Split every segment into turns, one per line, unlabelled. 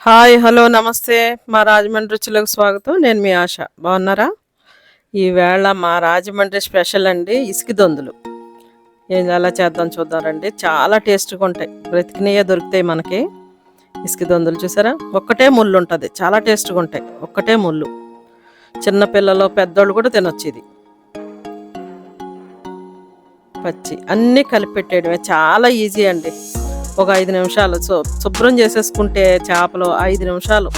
Hi hello నమస్తే. మా రాజమండ్రి రుచులకు స్వాగతం. నేను మీ ఆశ. బాగున్నారా? ఈవేళ మా రాజమండ్రి స్పెషల్ అండి ఇసుక దొందులు. ఏం ఎలా చేద్దాం చూద్దామండి. చాలా టేస్ట్గా ఉంటాయి. బ్రతికినయే దొరుకుతాయి మనకి. ఇసుక దొందులు చూసారా? ఒక్కటే ముళ్ళు ఉంటుంది. చాలా టేస్ట్గా ఉంటాయి. ఒక్కటే ముళ్ళు. చిన్నపిల్లలు పెద్దోళ్ళు కూడా తినొచ్చు ఇది. పచ్చి అన్నీ కలిపి చాలా ఈజీ అండి. ఒక ఐదు నిమిషాలు సో శుభ్రం చేసేసుకుంటే చేపలు ఐదు నిమిషాలు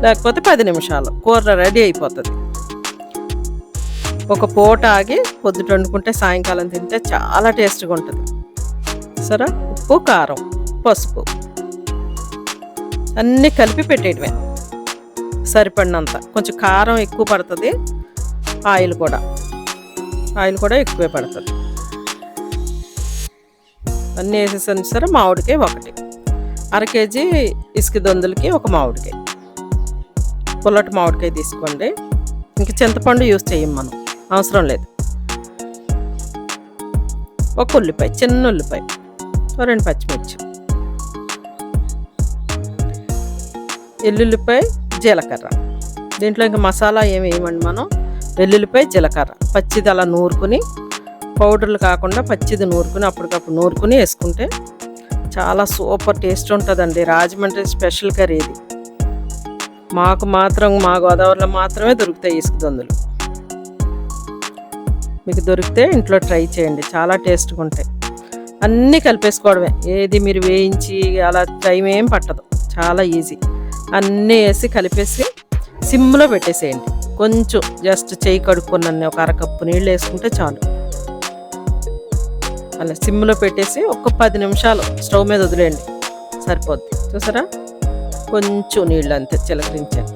లేకపోతే పది నిమిషాలు కూర రెడీ అయిపోతుంది. ఒక పూట ఆగి పొద్దుట వండుకుంటే సాయంకాలం తింటే చాలా టేస్ట్గా ఉంటుంది. సరే? ఉప్పు కారం పసుపు అన్నీ కలిపి పెట్టేయడమే. సరిపడినంత. కొంచెం కారం ఎక్కువ పడుతుంది ఆయిల్ కూడా. ఆయిల్ కూడా ఎక్కువే పడుతుంది. అన్నీ వేసేసాను సరే మామిడికాయ ఒకటి. అర కేజీ ఇసుక దొందులకి ఒక మామిడికాయ. పుల్లటి మామిడికాయ తీసుకోండి. ఇంక చింతపండు యూస్ చేయం మనం అవసరం లేదు. ఒక ఉల్లిపాయ చిన్న ఉల్లిపాయ రెండు పచ్చిమిర్చి. ఎల్లుల్లిపాయ జీలకర్ర. దీంట్లో ఇంకా మసాలా ఏమి వేయమండి మనం? వెల్లుల్లిపాయ జీలకర్ర. పచ్చిది అలా నూరుకుని పౌడర్లు కాకుండా పచ్చిది నూరుకుని అప్పటికప్పుడు నూరుకుని వేసుకుంటే చాలా సూపర్ టేస్ట్ ఉంటుందండి. రాజమండ్రి స్పెషల్ కర్రీ ఇది. మాకు మాత్రం మా గోదావరిలో మాత్రమే దొరుకుతాయి ఇసుక దొందులు. మీకు దొరికితే ఇంట్లో ట్రై చేయండి. చాలా టేస్ట్గా ఉంటాయి. అన్నీ కలిపేసుకోవడమే. ఏది మీరు వేయించి అలా టైం ఏం పట్టదు. చాలా ఈజీ. అన్నీ వేసి కలిపేసి సిమ్లో పెట్టేసేయండి. కొంచెం జస్ట్ చేయి కడుక్కున్న ఒక అరకప్పు నీళ్ళు వేసుకుంటే చాలు. అలా సిమ్లో పెట్టేసి ఒక పది నిమిషాలు స్టవ్ మీద వదిలేయండి. సరిపోద్ది. చూసారా? కొంచెం నీళ్ళు అంతే చిలకరించాను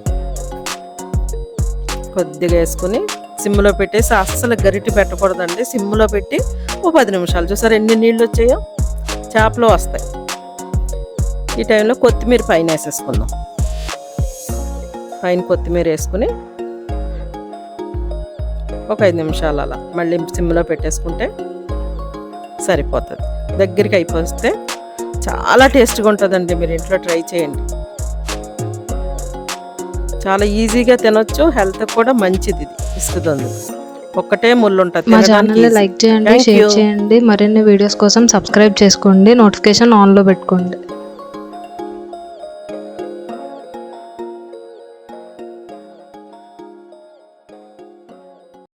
కొద్దిగా వేసుకుని సిమ్లో పెట్టేసి అస్సలు గరిటి పెట్టకూడదండి. సిమ్లో పెట్టి ఓ పది నిమిషాలు. చూసారా ఎన్ని నీళ్ళు వచ్చాయో? చేపలు వస్తాయి. ఈ టైంలో కొత్తిమీర పైన వేసేసుకుందాం. పైన కొత్తిమీర వేసుకుని ఒక ఐదు నిమిషాలు అలా మళ్ళీ సిమ్లో పెట్టేసుకుంటే సరిపోతుంది. దగ్గరికి అయిపోతే చాలా టేస్ట్గా ఉంటుందండి మీరు ఇంట్లో ట్రై చేయండి. చాలా ఈజీగా తినొచ్చు హెల్త్ కూడా మంచిది ఇది ఇస్తుంది ఒక్కటే ముళ్ళు ఉంటుంది
మా ఛానల్ని లైక్ చేయండి షేర్. చేయండి మరిన్ని వీడియోస్ కోసం సబ్స్క్రైబ్ చేసుకోండి నోటిఫికేషన్ ఆన్లో పెట్టుకోండి.